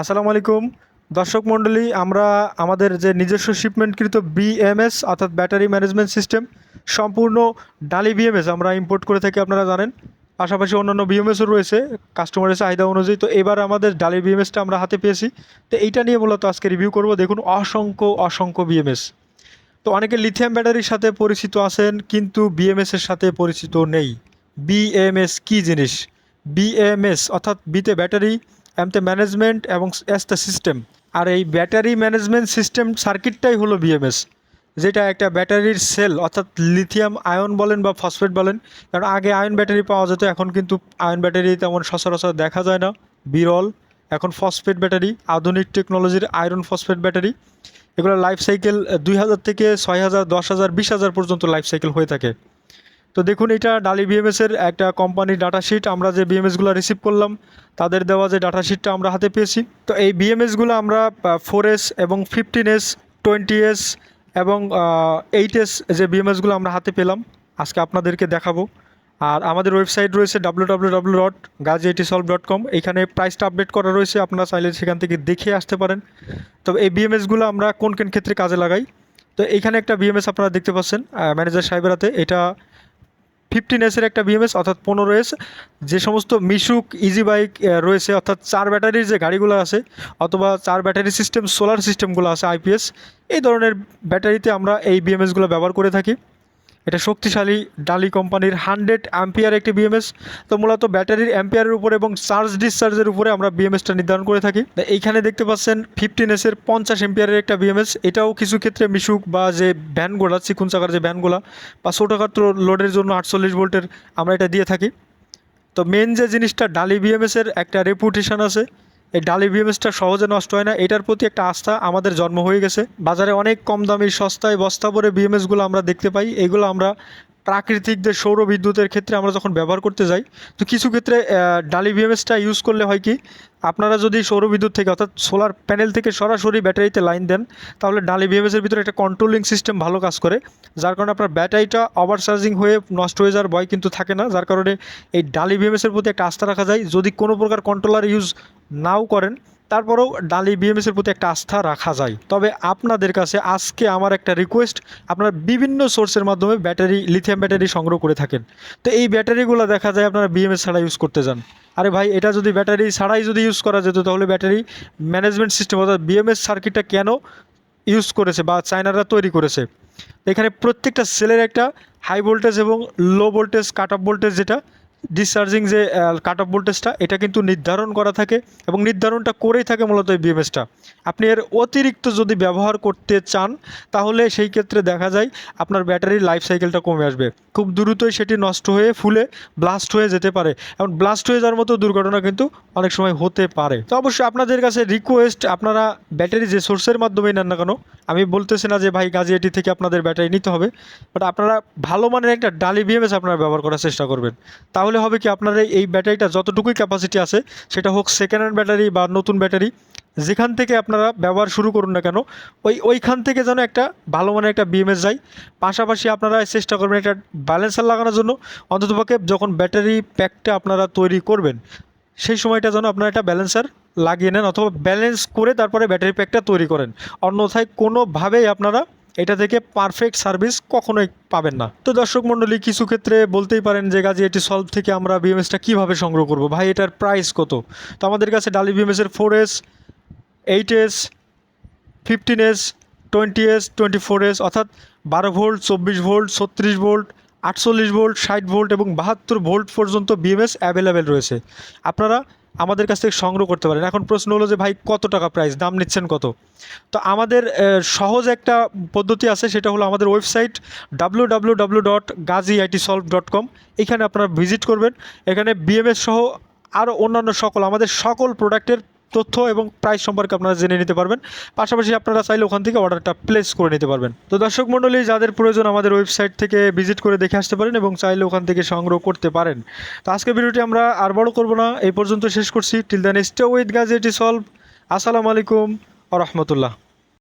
আসসালামু আলাইকুম। দর্শক মণ্ডলী, আমরা আমাদের যে নিজস্ব শিপমেন্টকৃত বিএমএস অর্থাৎ ব্যাটারি ম্যানেজমেন্ট সিস্টেম সম্পূর্ণ ডালি বিএমএস আমরা ইম্পোর্ট করে থাকি, আপনারা জানেন। পাশাপাশি অন্যান্য বিএমএসও রয়েছে কাস্টমারের চাহিদা অনুযায়ী। তো এবার আমাদের ডালি বিএমএসটা আমরা হাতে পেয়েছি। তো এইটা নিয়ে মূলত আজকে রিভিউ করব, দেখুন, অসংখ্য অসংখ্য বিএমএস তো অনেকে লিথিয়াম ব্যাটারির সাথে পরিচিত আছেন, কিন্তু বিএমএসের সাথে পরিচিত নেই। বিএমএস কি জিনিস? বিএমএস অর্থাৎ বিতে ব্যাটারি এমতে ম্যানেজমেন্ট এবং এসতে সিস্টেম আর এই ব্যাটারি ম্যানেজমেন্ট সিস্টেম সার্কিটটাই হলো বিএমএস যেটা একটা ব্যাটারির সেল অর্থাৎ লিথিয়াম আয়ন বলেন বা ফসফেট বলেন। কারণ আগে আয়ন ব্যাটারি পাওয়া যেত, এখন কিন্তু আয়ন ব্যাটারি তেমন সচরাচর দেখা যায় না। বিরল এখন ফসফেট ব্যাটারি আধুনিক টেকনোলজির আয়রন ফসফেট ব্যাটারি এগুলো লাইফ সাইকেল দুই হাজার থেকে ছয় হাজার, দশ হাজার, বিশ হাজার পর্যন্ত লাইফ সাইকেল হয়ে থাকে। তো দেখুন, এটা ডালি বিএমএসের একটা কোম্পানির ডাটা শিট আমরা যে বিএমএসগুলো রিসিভ করলাম, তাদের দেওয়া যে ডাটা শিটটা আমরা হাতে পেয়েছি। তো এই বিএমএসগুলো আমরা ফোর এস এবং ফিফটিন এস টোয়েন্টি এস এবং এইট এস যে বিএমএসগুলো আমরা হাতে পেলাম, আজকে আপনাদেরকে দেখাবো। আর আমাদের ওয়েবসাইট রয়েছে W W dot IT solve dot com এখানে প্রাইসটা আপডেট করা রয়েছে, আপনারা চাইলে সেখান থেকে দেখে আসতে পারেন। তবে এই বিএমএসগুলো আমরা কোন কোন ক্ষেত্রে কাজে লাগাই? তো এইখানে একটা বিএমএস আপনারা দেখতে পাচ্ছেন ম্যানেজার সাহেবের হাতে। এটা ফিফটিন এসের একটা বিএমএস অর্থাৎ পনেরো এস যে সমস্ত মিশুক ইজি বাইক রয়েছে, অর্থাৎ চার ব্যাটারির যে গাড়িগুলো আছে, অথবা চার ব্যাটারি সিস্টেম সোলার সিস্টেমগুলো আছে আইপিএস এই ধরনের ব্যাটারিতে আমরা এই বিএমএসগুলো ব্যবহার করে থাকি। এটা শক্তিশালী ডালি কোম্পানির হান্ড্রেড অ্যাম্পিয়ার একটি বিএমএস তো মূলত ব্যাটারির অ্যাম্পিয়ারের উপরে এবং চার্জ ডিসচার্জের উপরে আমরা বিএমএসটা নির্ধারণ করে থাকি। তো এইখানে দেখতে পাচ্ছেন ফিফটিন এসের পঞ্চাশ এম্পিয়ারের একটা বিএমএস এটাও কিছু ক্ষেত্রে মিশুক বা যে ভ্যানগুলো চিকুন চাকার যে ভ্যানগুলো বা ছোটোখাটো লোডের জন্য আটচল্লিশ ভোল্টের আমরা এটা দিয়ে থাকি। তো মেন যে জিনিসটা, ডালি বিএমএসের একটা রেপুটেশন আছে। এই ডালি বিএমএসটা সহজে নষ্ট হয় না। এটার প্রতি একটা আস্থা আমাদের জন্ম হয়ে গেছে। বাজারে অনেক কম দামি সস্তায় বস্তা ভরে বিএমএসগুলো আমরা দেখতে পাই। এগুলো আমরা প্রাকৃতিক যে সৌর বিদ্যুতের ক্ষেত্রে আমরা যখন ব্যবহার করতে যাই, তো কিছু ক্ষেত্রে ডালি বিএমএসটা ইউজ করলে হয় কি, আপনারা যদি সৌর বিদ্যুৎ থেকে, অর্থাৎ সোলার প্যানেল থেকে সরাসরি ব্যাটারিতে লাইন দেন, তাহলে ডালি বিএমএসের ভিতরে একটা কন্ট্রোলিং সিস্টেম ভালো কাজ করে, যার কারণে আপনার ব্যাটারিটা ওভার চার্জিং হয়ে নষ্ট হয়ে যাওয়ার ভয় কিন্তু থাকে না, যার কারণে এই ডালি বিএমএসের প্রতি একটা আস্থা রাখা যায়। যদি কোনো প্রকার কন্ট্রোলার ইউজ নাও করেন তারপরেও ডালি বিএমএসের প্রতি একটা আস্থা রাখা যায়। তবে আপনাদের কাছে আজকে আমার একটা রিকোয়েস্ট আপনারা বিভিন্ন সোর্সের মাধ্যমে ব্যাটারি লিথিয়াম ব্যাটারি সংগ্রহ করে থাকেন। তো এই ব্যাটারিগুলো দেখা যায় আপনারা বিএমএস ছাড়া ইউজ করতে যান। আরে ভাই, এটা যদি ব্যাটারি ছাড়াই যদি ইউজ করা যেত, তাহলে ব্যাটারি ম্যানেজমেন্ট সিস্টেম অর্থাৎ বিএমএস সার্কিটটা কেন ইউজ করেছে বা চায়নারা তৈরি করেছে? এখানে প্রত্যেকটা সেলের একটা হাই ভোল্টেজ এবং low voltage cut off voltage যেটা ডিসচার্জিং যে কাট অফ ভোল্টেজটা এটা কিন্তু নির্ধারণ করা থাকে এবং নির্ধারণটা করেই থাকে মূলত এই বিএমএসটা আপনি এর অতিরিক্ত যদি ব্যবহার করতে চান, তাহলে সেই ক্ষেত্রে দেখা যায় আপনার ব্যাটারির লাইফ সাইকেলটা কমে আসবে। খুব দ্রুতই সেটি নষ্ট হয়ে ফুলে ব্লাস্ট হয়ে যেতে পারে। এবং ব্লাস্ট হয়ে যাওয়ার মতো দুর্ঘটনা কিন্তু অনেক সময় হতে পারে। তো অবশ্যই আপনাদের কাছে রিকোয়েস্ট আপনারা ব্যাটারি যে সোর্সের মাধ্যমেই নেন না কেন, আমি বলতেছি না যে, ভাই, গাজিয়াটি থেকে আপনাদের ব্যাটারি নিতে হবে। বাট আপনারা ভালো মানের একটা ডালি বিএমএস আপনারা ব্যবহার করার চেষ্টা করবেন। তাহলে হবে কি আপনার এই ব্যাটারিটা যতটুকুই ক্যাপাসিটি আছে, সেটা হোক সেকেন্ড হ্যান্ড ব্যাটারি বা নতুন ব্যাটারি, যেখান থেকে আপনারা ব্যবহার শুরু করুন না কেন, ওই ওইখান থেকে যেন একটা ভালো মানের একটা বিএমএস যায়। পাশাপাশি আপনারা চেষ্টা করবেন একটা ব্যালেন্সার লাগানোর জন্য। অন্ততপক্ষে যখন ব্যাটারি প্যাকটা আপনারা তৈরি করবেন, সেই সময়টা যেন আপনারা একটা ব্যালেন্সার লাগিয়ে নেন অথবা ব্যালেন্স করে তারপরে ব্যাটারি প্যাকটা তৈরি করেন। অন্যথায় কোনোভাবেই আপনারা এটা থেকে পারফেক্ট সার্ভিস কখনোই পাবেন না। তো দর্শক মণ্ডলী কিছু ক্ষেত্রে বলতেই পারেন যে গাজি, এটি সলভ থেকে আমরা বিএমএসটা কীভাবে সংগ্রহ করব? ভাই, এটার প্রাইস কত? তো আমাদের কাছে Daly বিএমএসের four S eight S fifteen S twenty S twenty four S অর্থাৎ বারো ভোল্ট, চব্বিশ ভোল্ট, ছত্রিশ ভোল্ট, আটচল্লিশ ভোল্ট, ষাট ভোল্ট এবং বাহাত্তর ভোল্ট পর্যন্ত বিএমএস অ্যাভেলেবেল রয়েছে। আপনারা আমাদের কাছ থেকে সংগ্রহ করতে পারেন। এখন প্রশ্ন হলো যে, ভাই, কত টাকা প্রাইস দাম নিচ্ছেন কত? তো আমাদের সহজ একটা পদ্ধতি আছে, সেটা হলো আমাদের website W W dot Gazi IT solve dot com এখানে আপনারা ভিজিট করবেন। এখানে বিএমএস সহ আরও অন্যান্য সকল, আমাদের সকল প্রোডাক্টের তথ্য এবং প্রাইস সম্পর্কে আপনারা জেনে নিতে পারবেন। পাশাপাশি আপনারা চাইলে ওখান থেকে অর্ডারটা প্লেস করে নিতে পারবেন। তো দর্শক মণ্ডলী, যাদের প্রয়োজন আমাদের ওয়েবসাইট থেকে ভিজিট করে দেখে আসতে পারেন এবং চাইলে ওখান থেকে সংগ্রহ করতে পারেন। তো আজকে ভিডিওটি আমরা আর বড় করব না, এই পর্যন্ত শেষ করছি। টিল দ্য নেক্সট উইথ গাজেটি সলভ আসসালামু আলাইকুম আ রহমতুল্লাহ।